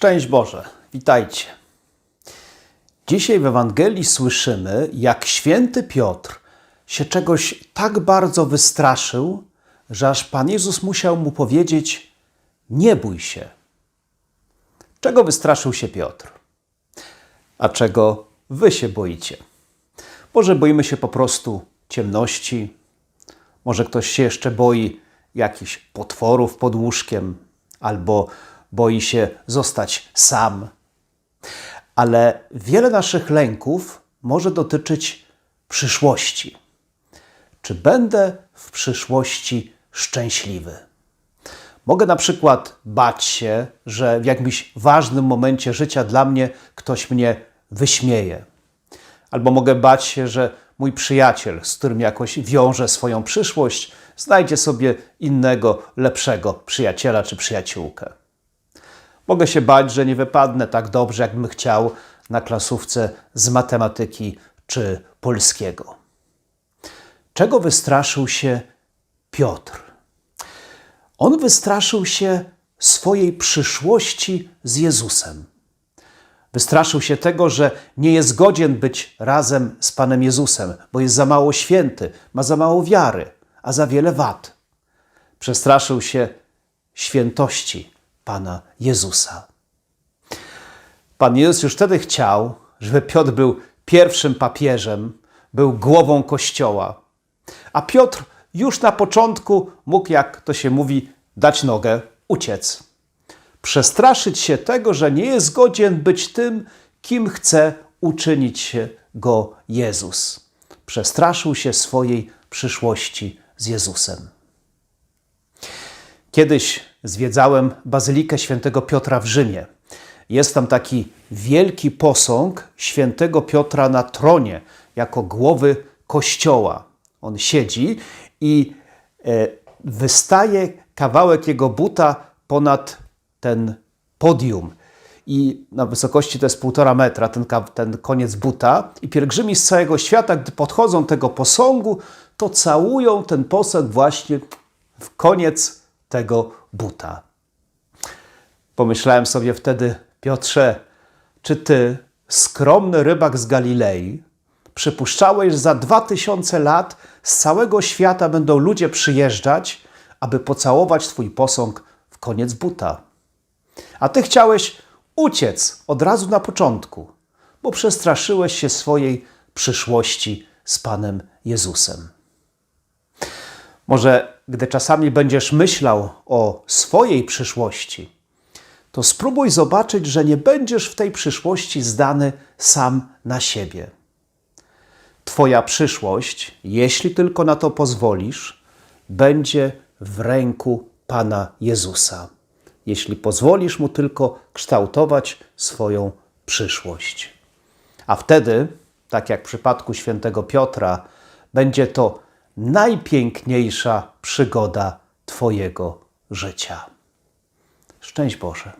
Szczęść Boże, witajcie. Dzisiaj w Ewangelii słyszymy, jak święty Piotr się czegoś tak bardzo wystraszył, że aż Pan Jezus musiał mu powiedzieć: Nie bój się. Czego wystraszył się Piotr? A czego wy się boicie? Może boimy się po prostu ciemności, może ktoś się jeszcze boi jakichś potworów pod łóżkiem, albo boi się zostać sam. Ale wiele naszych lęków może dotyczyć przyszłości. Czy będę w przyszłości szczęśliwy? Mogę na przykład bać się, że w jakimś ważnym momencie życia dla mnie ktoś mnie wyśmieje. Albo mogę bać się, że mój przyjaciel, z którym jakoś wiąże swoją przyszłość, znajdzie sobie innego, lepszego przyjaciela czy przyjaciółkę. Mogę się bać, że nie wypadnę tak dobrze, jakbym chciał na klasówce z matematyki czy polskiego. Czego wystraszył się Piotr? On wystraszył się swojej przyszłości z Jezusem. Wystraszył się tego, że nie jest godzien być razem z Panem Jezusem, bo jest za mało święty, ma za mało wiary, a za wiele wad. Przestraszył się świętości Pana Jezusa. Pan Jezus już wtedy chciał, żeby Piotr był pierwszym papieżem, był głową Kościoła. A Piotr już na początku mógł, jak to się mówi, dać nogę, uciec. Przestraszyć się tego, że nie jest godzien być tym, kim chce uczynić się go Jezus. Przestraszył się swojej przyszłości z Jezusem. Kiedyś zwiedzałem Bazylikę Świętego Piotra w Rzymie. Jest tam taki wielki posąg Świętego Piotra na tronie, jako głowy kościoła. On siedzi i e, wystaje kawałek jego buta ponad ten podium. I na wysokości to jest półtora metra, ten, ten koniec buta. I pielgrzymi z całego świata, gdy podchodzą tego posągu, to całują ten posąg właśnie w koniec tego buta. Pomyślałem sobie wtedy, Piotrze, czy ty, skromny rybak z Galilei, przypuszczałeś, że za dwa tysiące lat z całego świata będą ludzie przyjeżdżać, aby pocałować twój posąg w koniec buta? A ty chciałeś uciec od razu na początku, bo przestraszyłeś się swojej przyszłości z Panem Jezusem. Może gdy czasami będziesz myślał o swojej przyszłości, to spróbuj zobaczyć, że nie będziesz w tej przyszłości zdany sam na siebie. Twoja przyszłość, jeśli tylko na to pozwolisz, będzie w ręku Pana Jezusa. Jeśli pozwolisz mu tylko kształtować swoją przyszłość. A wtedy, tak jak w przypadku świętego Piotra, będzie to najpiękniejsza przygoda Twojego życia. Szczęść Boże.